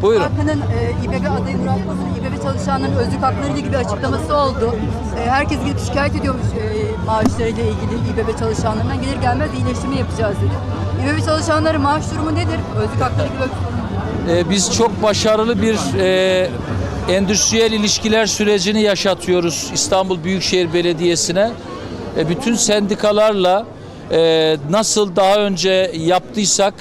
Cumhur Buyurun. İttifakı'nın e, İBB adayı Murat Boz'un İBB çalışanların özlük hakları ilgili bir açıklaması oldu. E, herkes gidip şikayet ediyormuş e, maaşlarıyla ilgili İBB çalışanlarından. Gelir gelmez iyileştirme yapacağız dedi. İBB çalışanların maaş durumu nedir? Özlük hakları gibi. Ee, biz çok başarılı bir e, endüstriyel ilişkiler sürecini yaşatıyoruz İstanbul Büyükşehir Belediyesi'ne. E, bütün sendikalarla e, nasıl daha önce yaptıysak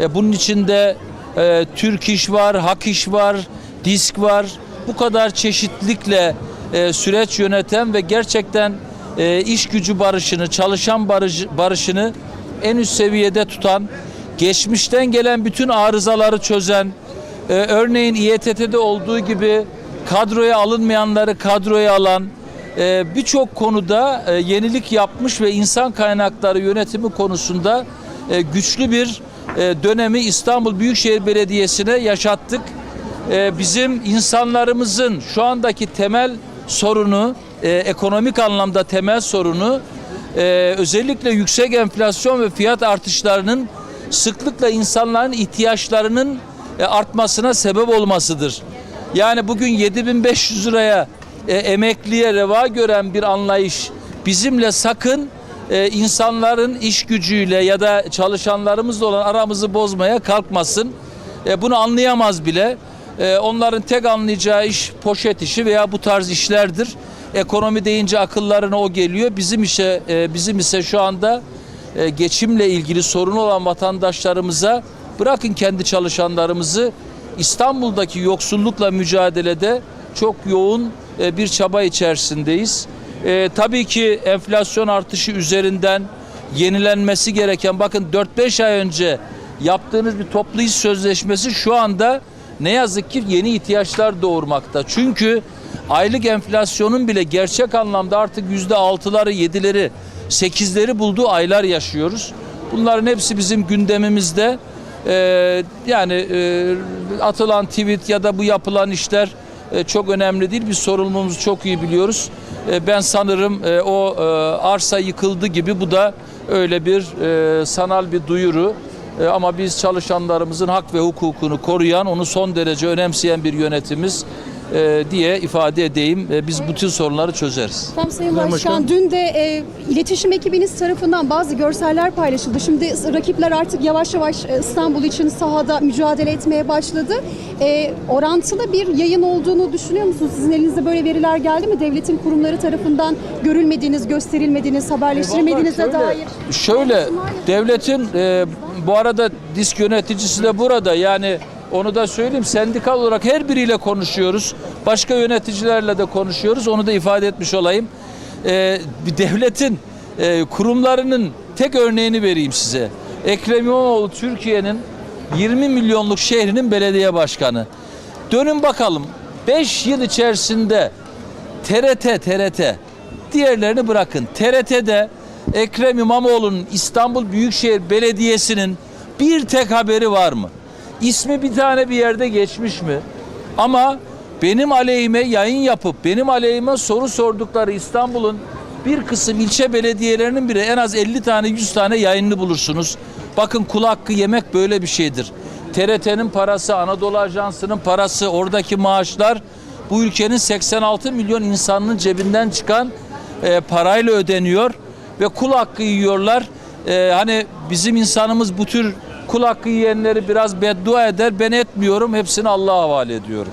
e, bunun içinde e, Türk İş var, Hak İş var, Disk var. Bu kadar çeşitlilikle e, süreç yöneten ve gerçekten e, iş gücü barışını, çalışan barış, barışını en üst seviyede tutan, geçmişten gelen bütün arızaları çözen, e, örneğin İETT'de olduğu gibi kadroya alınmayanları kadroya alan, e, birçok konuda e, yenilik yapmış ve insan kaynakları yönetimi konusunda e, güçlü bir dönemi İstanbul Büyükşehir Belediyesi'ne yaşattık. E, bizim insanlarımızın şu andaki temel sorunu, e, ekonomik anlamda temel sorunu e, özellikle yüksek enflasyon ve fiyat artışlarının sıklıkla insanların ihtiyaçlarının e, artmasına sebep olmasıdır. Yani bugün 7500 liraya e, emekliye reva gören bir anlayış bizimle sakın e, insanların iş gücüyle ya da çalışanlarımızla olan aramızı bozmaya kalkmasın. E, bunu anlayamaz bile. E, onların tek anlayacağı iş poşet işi veya bu tarz işlerdir. Ekonomi deyince akıllarına o geliyor. Bizim işe e, bizim ise şu anda geçimle ilgili sorunu olan vatandaşlarımıza bırakın kendi çalışanlarımızı İstanbul'daki yoksullukla mücadelede çok yoğun bir çaba içerisindeyiz. E, tabii ki enflasyon artışı üzerinden yenilenmesi gereken bakın 4-5 ay önce yaptığınız bir toplu iş sözleşmesi şu anda ne yazık ki yeni ihtiyaçlar doğurmakta. Çünkü aylık enflasyonun bile gerçek anlamda artık yüzde altıları, yedileri, sekizleri bulduğu aylar yaşıyoruz. Bunların hepsi bizim gündemimizde. Ee, yani e, atılan tweet ya da bu yapılan işler e, çok önemli değil. Biz sorumluluğumuzu çok iyi biliyoruz. E, ben sanırım e, o arsa yıkıldı gibi bu da öyle bir sanal bir duyuru. Ama biz çalışanlarımızın hak ve hukukunu koruyan, onu son derece önemseyen bir yönetimiz e, diye ifade edeyim. E, biz bütün sorunları çözeriz. Tam Sayın Başkan, dün de e, iletişim ekibiniz tarafından bazı görseller paylaşıldı. Şimdi rakipler artık yavaş yavaş e, İstanbul için sahada mücadele etmeye başladı. E, orantılı bir yayın olduğunu düşünüyor musunuz? Sizin elinizde böyle veriler geldi mi? Devletin kurumları tarafından görülmediğiniz, gösterilmediğiniz, haberleştirmediğinize dair. Şöyle devletin e, bu arada disk yöneticisi de burada yani onu da söyleyeyim sendikal olarak her biriyle konuşuyoruz. Başka yöneticilerle de konuşuyoruz. Onu da ifade etmiş olayım. E, bir devletin e, kurumlarının tek örneğini vereyim size. Ekrem İmamoğlu Türkiye'nin 20 milyonluk şehrinin belediye başkanı. Dönün bakalım 5 yıl içerisinde TRT TRT diğerlerini bırakın. TRT'de Ekrem İmamoğlu'nun İstanbul Büyükşehir Belediyesi'nin bir tek haberi var mı? İsmi bir tane bir yerde geçmiş mi? Ama benim aleyhime yayın yapıp benim aleyhime soru sordukları İstanbul'un bir kısım ilçe belediyelerinin bile en az 50 tane 100 tane yayınını bulursunuz. Bakın kul hakkı yemek böyle bir şeydir. TRT'nin parası, Anadolu Ajansı'nın parası, oradaki maaşlar bu ülkenin 86 milyon insanının cebinden çıkan e, parayla ödeniyor ve kul hakkı yiyorlar. E, hani bizim insanımız bu tür kul hakkı yiyenleri biraz beddua eder. Ben etmiyorum. Hepsini Allah'a havale ediyorum.